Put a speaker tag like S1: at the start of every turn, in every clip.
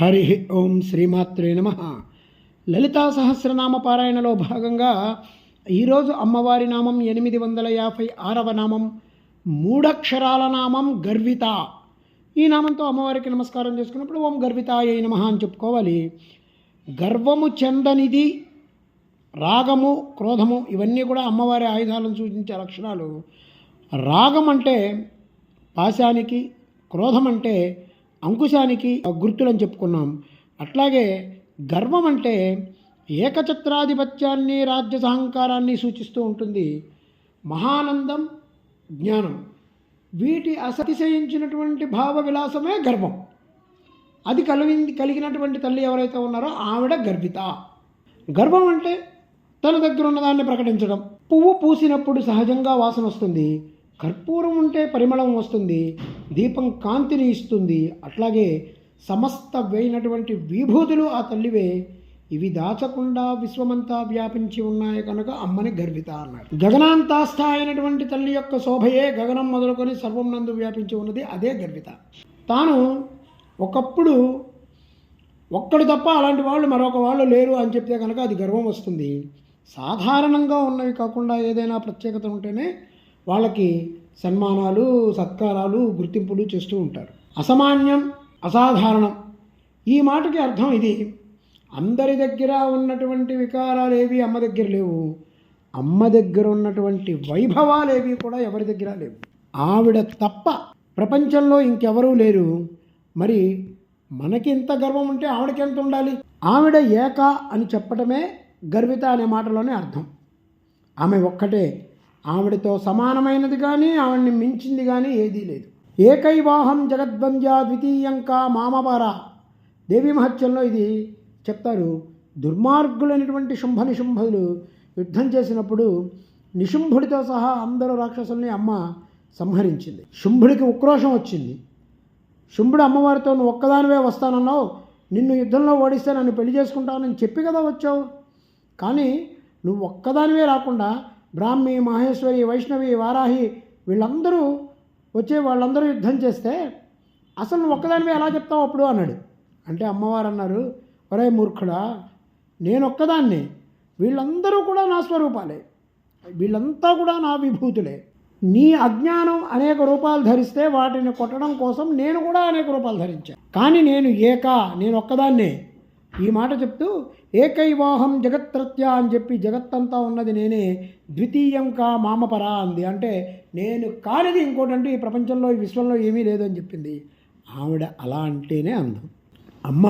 S1: హరి ఓం శ్రీమాత్రే నమ. లలితా సహస్రనామ పారాయణలో భాగంగా ఈరోజు అమ్మవారి నామం ఎనిమిది వందల యాభై ఆరవ నామం మూడక్షరాల నామం గర్విత. ఈ నామంతో అమ్మవారికి నమస్కారం చేసుకున్నప్పుడు ఓం గర్వితాయ నమ అని చెప్పుకోవాలి. గర్వము చెందనిది రాగము క్రోధము ఇవన్నీ కూడా అమ్మవారి ఆయుధాలను సూచించే లక్షణాలు. రాగం అంటే పాశానికి క్రోధం అంటే అంకుశానికి గుర్తులని చెప్పుకున్నాం. అట్లాగే గర్వం అంటే ఏకచత్రాధిపత్యాన్ని రాజ్య సహంకారాన్ని సూచిస్తూ ఉంటుంది. మహానందం జ్ఞానం. వీటి అసతిశయించినటువంటి భావ విలాసమే గర్వం. అది కలిగింది కలిగినటువంటి తల్లి ఎవరైతే ఉన్నారో ఆవిడ గర్విత. గర్వం అంటే తన దగ్గర ఉన్నదాన్ని ప్రకటించడం. పువ్వు పూసినప్పుడు సహజంగా వాసన వస్తుంది. కర్పూరం ఉంటే పరిమళం వస్తుంది. దీపం కాంతిని ఇస్తుంది. అట్లాగే సమస్త వేయినటువంటి విభూతులు ఆ తల్లివే. ఇవి దాచకుండా విశ్వమంతా వ్యాపించి ఉన్నాయి కనుక అమ్మని గర్విత అన్నాడు. గగనాంతాస్థ అయినటువంటి తల్లి యొక్క శోభయే గగనం మొదలుకొని సర్వం నందు వ్యాపించి ఉన్నది అదే గర్విత. తాను ఒకప్పుడు ఒక్కడు తప్ప అలాంటి వాళ్ళు మరొక వాళ్ళు లేరు అని చెప్తే కనుక అది గర్వం వస్తుంది. సాధారణంగా ఉన్నవి కాకుండా ఏదైనా ప్రత్యేకత ఉంటేనే వాళ్ళకి సన్మానాలు సత్కారాలు గుర్తింపులు చేస్తూ ఉంటారు. అసామాన్యం అసాధారణం. ఈ మాటకి అర్థం ఇది. అందరి దగ్గర ఉన్నటువంటి వికారాలు ఏవి అమ్మ దగ్గర లేవు. అమ్మ దగ్గర ఉన్నటువంటి వైభవాలేవి కూడా ఎవరి దగ్గర లేవు. ఆవిడ తప్ప ప్రపంచంలో ఇంకెవరూ లేరు. మరి మనకి ఇంత గర్వం ఉంటే ఆవిడకి ఎంత ఉండాలి? ఆవిడ ఏక అని చెప్పటమే గర్విత అనే మాటలోనే అర్థం. ఆమె ఒక్కటే ఆవిడతో సమానమైనది కానీ ఆవిడ్ని మించింది కానీ ఏదీ లేదు. ఏకైవాహం జగద్వంద్య ద్వితీయంక మామవర. దేవి మహత్యంలో ఇది చెప్తారు దుర్మార్గులైనటువంటి శుంభ నిశుంభులు యుద్ధం చేసినప్పుడు నిశుంభుడితో సహా అందరూ రాక్షసుల్ని అమ్మ సంహరించింది. శుంభుడికి ఉక్రోషం వచ్చింది. శుంభుడు అమ్మవారితో నువ్వు ఒక్కదానివే వస్తానన్నావు నిన్ను యుద్ధంలో ఓడిస్తే నన్ను పెళ్ళి చేసుకుంటానని చెప్పి కదా వచ్చావు. కానీ నువ్వు ఒక్కదానివే రాకుండా బ్రాహ్మి మహేశ్వరి వైష్ణవి వారాహి వీళ్ళందరూ వచ్చే వాళ్ళందరూ యుద్ధం చేస్తే అసలు నువ్వు ఎలా చెప్తావు అప్పుడు అన్నాడు. అంటే అమ్మవారు అన్నారు ఒరే మూర్ఖుడా నేను ఒక్కదాన్ని వీళ్ళందరూ కూడా నా స్వరూపాలే వీళ్ళంతా కూడా నా విభూతులే. నీ అజ్ఞానం అనేక రూపాలు ధరిస్తే వాటిని కొట్టడం కోసం నేను కూడా అనేక రూపాలు ధరించాను కానీ నేను ఏకా నేను ఒక్కదాన్నే ఈ మాట చెప్తూ ఏకైవాహం జగత్రత్య అని చెప్పి జగత్తంతా ఉన్నది నేనే ద్వితీయం కా మామపరా అంది. అంటే నేను కానిది ఇంకోటంటే ఈ ప్రపంచంలో ఈ విశ్వంలో ఏమీ లేదని చెప్పింది. ఆవిడ అలా అంటేనే అందం. అమ్మ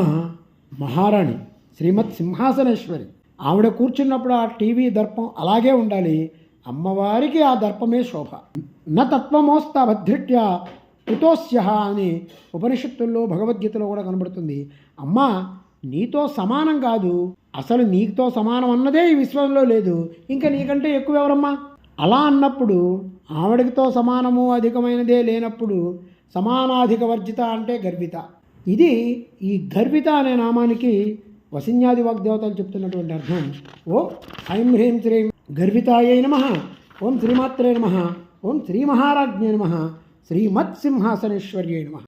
S1: మహారాణి శ్రీమత్ సింహాసనేశ్వరి. ఆవిడ కూర్చున్నప్పుడు ఆ టీవీ దర్పం అలాగే ఉండాలి. అమ్మవారికి ఆ దర్పమే శోభ. న తత్వమోస్త భద్రిట్య కుతోస్య అని ఉపనిషత్తుల్లో భగవద్గీతలో కూడా కనబడుతుంది. అమ్మ నీతో సమానం కాదు. అసలు నీతో సమానం అన్నదే ఈ విశ్వంలో లేదు. ఇంకా నీకంటే ఎక్కువ ఎవరమ్మా? అలా అన్నప్పుడు ఆవిడకితో సమానము అధికమైనదే లేనప్పుడు సమానాధిక వర్జిత అంటే గర్విత. ఇది ఈ గర్విత అనే నామానికి వసిన్యాది వాగ్దేవతలు చెప్తున్నటువంటి అర్థం. ఓ ఐం హ్రీం శ్రీం గర్వితాయై నమ. ఓం శ్రీమాత్రే నమ. ఓం శ్రీ మహారాజ్ఞే నమ. శ్రీమత్ నమ.